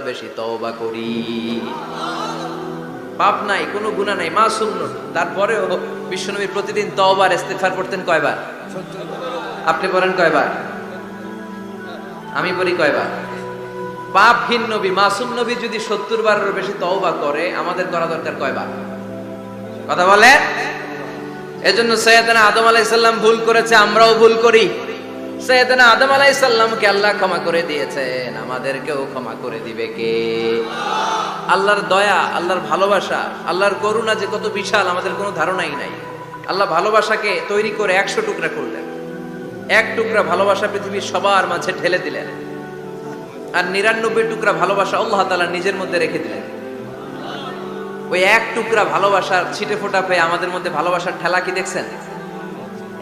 বেশি তওবা করি। পাপ নাই, কোনো গুনাহ নাই তারপরেও বিশ্বনবী প্রতিদিন তওবার করতেন কয়বার? আপনি পড়েন কয়বার? আমি বলি কয়বার? পাপহীন নবী, মাসুম নবী যদি সত্তর বারেরও বেশি তওবা করে, আমাদের করা দরকার কয়বার? কথা বলেন? এজন্য সৈয়দনা আদম আলাইসাল্লাম ভুল করেছে, আমরাও ভুল করি। সৈয়দনা আদম আলাইসাল্লামকে আল্লাহ ক্ষমা করে দিয়েছেন। আমাদেরকেও ক্ষমা করে দিবে কে? আল্লাহর দয়া, আল্লাহর ভালোবাসা, আল্লাহর করুণা যে কত বিশাল, আমাদের কোনো ধারণাই নাই। আল্লাহ ভালোবাসাকে তৈরি করে একশো টুকরা করলেন। এক টুকরা ভালোবাসা পৃথিবীর সবার মাঝে ঢেলে দিলেন। আর নিরানব্বই টুকরা ভালোবাসা আল্লাহ তালা নিজের মধ্যে রেখে দিলেন। ওই এক টুকরা ভালোবাসার ছিটে ফোটা পেয়ে আমাদের মধ্যে ভালোবাসার ঠেলা কি দেখছেন?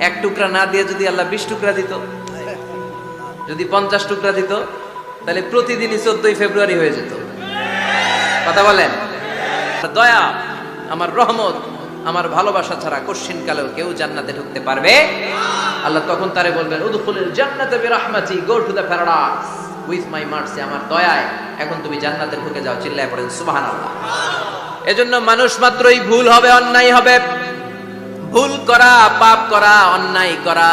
এক টুকরা না দিয়ে যদি আল্লাহ বিশ টুকরা দিত যদি পঞ্চাশ টুকরা দিত, তাহলে প্রতিদিনই চোদ্দই ফেব্রুয়ারি হয়ে যেত। কথা বলেন? দয়া, আমার রহমত, আমার ভালোবাসা ছাড়া কশ্চিন কালেও কেউ জান্নাতে ঢুকতে পারবে? আল্লাহ তখন তারে বলবেন উদখুলের জান্নাতে বিরহমাতি, go to the paradise, with my mercy, আমার দয়ায় এখন তুমি জান্নাতে ঢুকে যাও। চিল্লায় পড়েন, সুবহানাল্লাহ। এজন্য মানুষ মাত্রই ভুল হবে, অন্যায় হবে। ভুল করা, পাপ করা, অন্যায় করা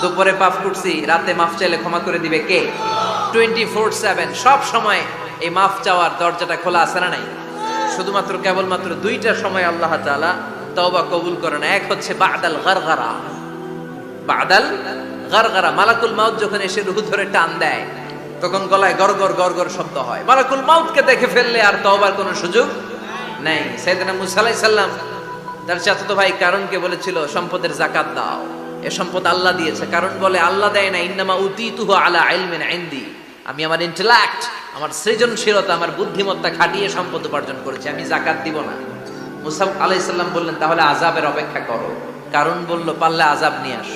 দুপুরে পাপ করছি, রাতে মাফ চাইলে ক্ষমা করে দিবে কে? টোয়েন্টি ফোর সেভেন সব সময় এই মাফ চাওয়ার দরজাটা খোলা আছে না নাই? শুধুমাত্র কেবলমাত্র দুইটা সময় আল্লাহ তাআলা তওবা কবুল করে না এক হচ্ছে বাদাল গারগারা বাদাল গারগারা মালাকুল মাউত যখন এসে রুহু ধরে টান দেয়, তখন গলায় গরগর গরগর শব্দ হয়। মালাকুল মাউতকে দেখে ফেললে আর তওবার কোনো সুযোগ নেই। সাইয়েদনা মুসা আলাইহিস সালাম, তার চাচাতো ভাই কারণকে বলেছিল, সম্পদের জাকাত দাও। এ সম্পদ আল্লাহ দিয়েছে। কারণ বলে, আল্লাহ দেয় না, ইন্নামা উতি তুহ আলা আইলমেন আইন্দি আমি আমার ইন্টেলাক্ট আমার সৃজনশীলতা, আমার বুদ্ধিমত্তা খাটিয়ে সম্পদ উপার্জন করেছি। আমি জাকাত দিব না। মুসাফ আলাইসাল্লাম বললেন, তাহলে আজাবের অপেক্ষা করো। কারণ বলল পাল্লা আজাব নিয়ে আস।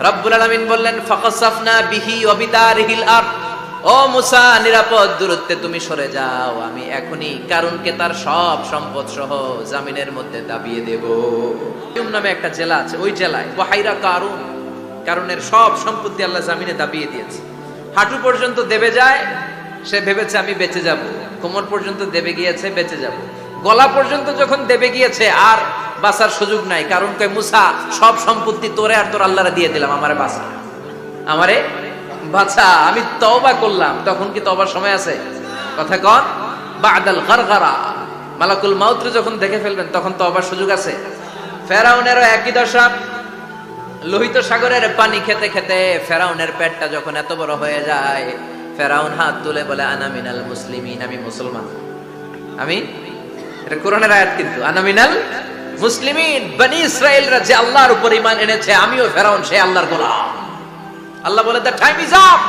রব্বুল আলমিন বললেন ফকসফনা বিহি ওয়া বিদারিহিল আরদ। ও মুসা, নিরাপদ দূরত্বে তুমি সরে যাও, আমি এখনই কারণকে তার সব সম্পদ সহ জামিনের মধ্যে দাবিয়ে দেব। নামে একটা জেলা আছে, ওই জেলায়, ওয়াহাইরা কারুন কারণের সব সম্পত্তি আল্লাহ জামিনে দাবিয়ে দিয়েছে। হাঁটু পর্যন্ত দেবে যায়, সে ভেবেছে আমি বেঁচে যাব। কোমর পর্যন্ত দেবে গিয়েছে, বেঁচে যাব। গলা পর্যন্ত যখন দেবে গিয়েছে, আর বাঁচার সুযোগ নাই। কারণ কয়, মুসা, সব সম্পত্তি তোরে আর তোর আল্লাহরা দিয়ে দিলাম, আমারে বাঁচা। আমারে বাছা আমি তওবা করলাম। তখন কি তওবার সময় আছে? কথা কন। বাদাল গারগারা। মালাকুল মাউত্র যখন দেখে ফেলবেন, তখন তওবার সুযোগ আছে। ফেরাউনেরও একই দশা। লোহিত সাগরের পানি খেতে খেতে ফেরাউনের পেটটা যখন এত বড় হয়ে যায়, ফেরাউন হাত তুলে বলে আনামিনাল মুসলিমিন, আমি মুসলমান। আমি? এটা কোরআনের আয়াত কিন্তু। আনামিনাল মুসলিমিন, বনি ইসরায়েলরা যে আল্লাহর উপর ঈমান এনেছে, আমিও ফেরাউন, সে আল্লাহর গোলাম। আল্লাহ বলে দ্য টাইম ইজ আপ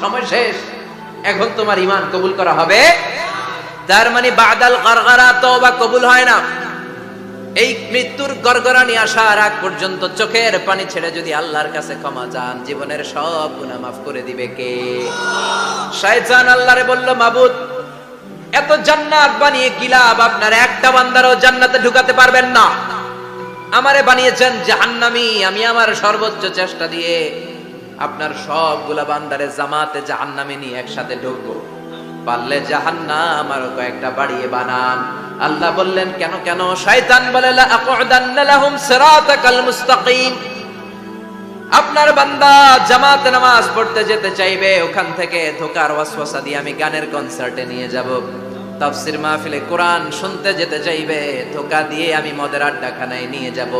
সময় শেষ। এখন তোমার ইমান কবুল করা হবে। তার মানে বাদাল গরগরা তওবা কবুল হয় না। এই মৃত্যুর গরগরানি আসার আগ পর্যন্ত চোখের পানি ছেড়ে যদি আল্লাহর কাছে ক্ষমা চান, জীবনের সব গুনাহ মাফ করে দিবে কে? শয়তান আল্লাহরে বলল, মাবুদ, এত জান্নাত বানিয়ে কি আপনার একটা বান্দারও জান্নাতে ঢুকাতে পারবেন না। আমারে বানিয়েছেন জাহান্নামি। আমি আমার সর্বোচ্চ চেষ্টা দিয়ে আপনার সবগুলা বান্দারে জামাতে জাহান্নামে নিয়ে একসাথে ঢুকবো। পারলে জাহান্নাম আরও কয়েকটা বাড়িয়ে বানান। আল্লাহ বললেন, কেন কেন? শয়তান বলে লাহুম সিরাতাকাল মুস্তাকিম। আপনার বান্দা জামাতে নামাজ পড়তে যেতে চাইবে, ওখান থেকে ধোকার ওয়াসওয়াসা দিয়ে আমি গানের কনসার্টে নিয়ে যাব। তাফসির মাহফিলে কোরআন শুনতে যেতে চাইবে, ধোকা দিয়ে আমি মদের আড্ডাখানায় নিয়ে যাব।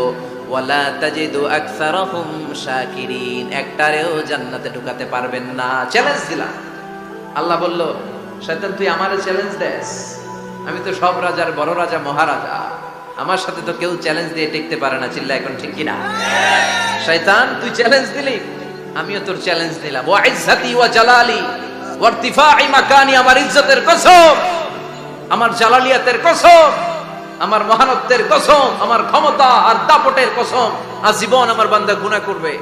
ওয়ালা তাজিদু আকসারহুম শাকিরিন, একটারেও জান্নাতে ঢুকাতে পারবেন না। চ্যালেঞ্জ দিলাম। আল্লাহ বলল, শয়তান, তুই আমারে চ্যালেঞ্জ দেস। আমি তো সব রাজার বড় রাজা, মহারাজা। আমার সাথে তো কেউ চ্যালেঞ্জ দিয়ে টিকতে পারে না। চিল্লা এখন ঠিক কিনা? শয়তান, তুই চ্যালেঞ্জ দিলি? আমিও তোর চ্যালেঞ্জ দিলাম। ওয়া ইজ্জাতি ওয়া জালালি, ওয়া ইরতিফাই মাকানি, আমার ইজ্জতের কসম, আমার জালালিয়াতের কসম আমার মহানত্বের কসম, আমার ক্ষমতা আর দাপটের কসম, আজীবন আমার বান্দা গুনাহ করবে,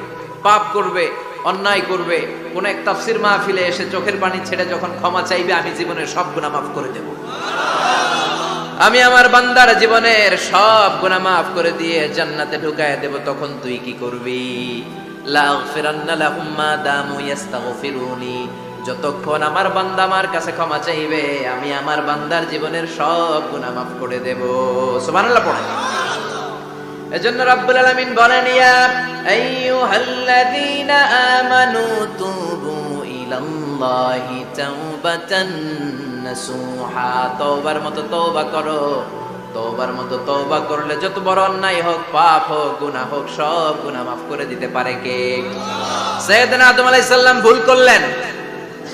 পাপ করবে, অন্যায় করবে। কোন এক তাফসির মাহফিলে এসে চোখের পানি ছেড়ে যখন ক্ষমা চাইবে, আমি জীবনের সব গুনাহ মাফ করে দেব। আমি আমার বান্দার জীবনের সব গুনাহ মাফ করে দিয়ে জান্নাতে ঢুকায় দেব, তখন তুই কি করবি? লাগফিরান্না লাহুম মা দামু ইস্তাগফিরুনি যতক্ষণ আমার বান্দা আমার কাছে ক্ষমা চাইবে, আমি আমার বান্দার জীবনের সব গুনাহ মাফ করে দেব। সুবহানাল্লাহ পড়ে। এজন্য রাব্বুল আলামিন বলেন, ইয়া আইয়ুহাল্লাযীনা আমানু তুবু ইলাল্লাহি তাওবাতান নাসুহা, তওবার মতো তওবা করো। তওবার মতো তওবা করলে যত বড় অন্যায় হোক, পাপ হোক, গুনাহ হোক, সব গুনাহ মাফ করে দিতে পারে কে? সাইয়েদনা আদম আলাইহিস সালাম ভুল করলেন।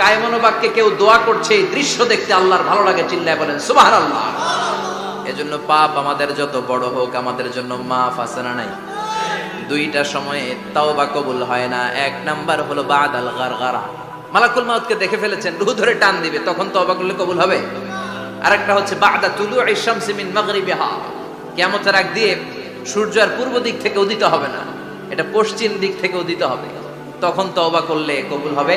কায়মনো বাক্যে কেউ দোয়া করছে দৃশ্য দেখতে আল্লাহর ভালো লাগে, চিল্লায় বলেন সুবাহ আল্লাহ এজন্য পাপ আমাদের যত বড় হোক, আমাদের জন্য মাফ আছে না নাই? দুইটা সময়ে তাওবা কবুল হয় না। এক নাম্বার হলো বাদ আল গারগারা। মালাকুল মাউতকে দেখে ফেলেছেন, রুহ ধরে টান দিবে, তখন তওবা করলে কবুল হবে? আরেকটা হচ্ছে, বাদা তুলু শামসি মিন মাগরিবিহা। কিয়ামতের আগ দিয়ে সূর্য আর পূর্ব দিক থেকে উদিত হবে না। এটা পশ্চিম দিক থেকে উদিত হবে। তখন তওবা করলে কবুল হবে?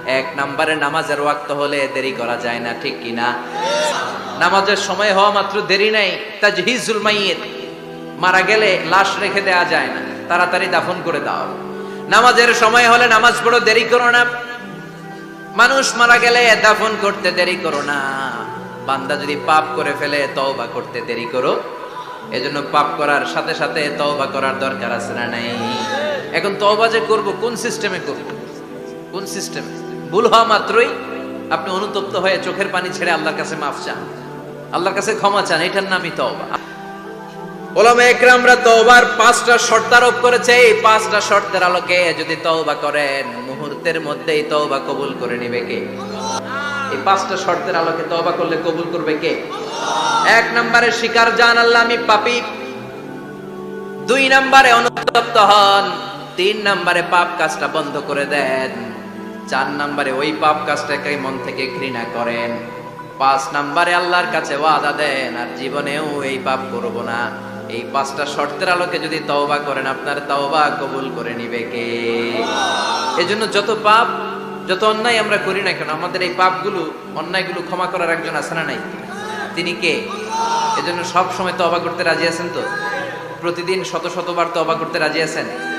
এক নম্বরে নামাজের ওয়াক্ত হলে দেরি করা যায় না, ঠিক কিনা নামাজের সময় হওয়া মাত্র দেরি নাই। তাজহিজুল মাইয়িত। মারা গেলে লাশ রেখে দেয়া যায় না। তাড়াতাড়ি দাফন করে দাও। নামাজের সময় হলে নামাজ পড়ো, দেরি করো না। মানুষ মারা গেলে দাফন করতে দেরি করো না। বান্দা যদি পাপ করে ফেলে, তওবা করতে দেরি করো। এজন্য পাপ করার সাথে সাথে তওবা করার দরকার আছে না নাই? এখন তওবা যে করব, কোন সিস্টেমে করব? কোন সিস্টেমে ভুল হওয়া মাত্রই আপনি অনুতপ্ত হয়ে চোখের পানি ছেড়ে আল্লাহর কাছে মাফ চান। আল্লাহর কাছে ক্ষমা চান, এটার নামই তওবা। ওলামা একরামরা তওবার পাঁচটা শর্ত আরোপ করেছে। এই পাঁচটা শর্তের আলোকে যদি তওবা করেন, মুহূর্তের মধ্যেই তওবা কবুল করে নেবে কে? এই পাঁচটা শর্তের আলোকে তওবা করলে কবুল করবে কে? এক নম্বরে স্বীকার জান আল্লাহ আমি পাপী। দুই নম্বরে অনুতপ্ত হন। তিন নম্বরে পাপ কাজটা বন্ধ করে দেন। চার নম্বরে ওই পাপ কাজটাকে মন থেকে ঘৃণা করেন। পাঁচ নম্বরে আল্লাহর কাছে ওয়াদা দেন, আর জীবনেও এই পাপ করব না। এই পাঁচটা শর্তের আলোকে যদি তওবা করেন, আপনার তওবা কবুল করে নিবে কে? এজন্য যত পাপ, যত অন্যায় আমরা করি না কেন, আমাদের এই পাপগুলো, অন্যায়গুলো ক্ষমা করার একজন আছে না নাই? তিনি কে? এজন্য সব সময় তওবা করতে রাজি আছেন তো? প্রতিদিন শত শতবার তওবা করতে রাজি আছেন?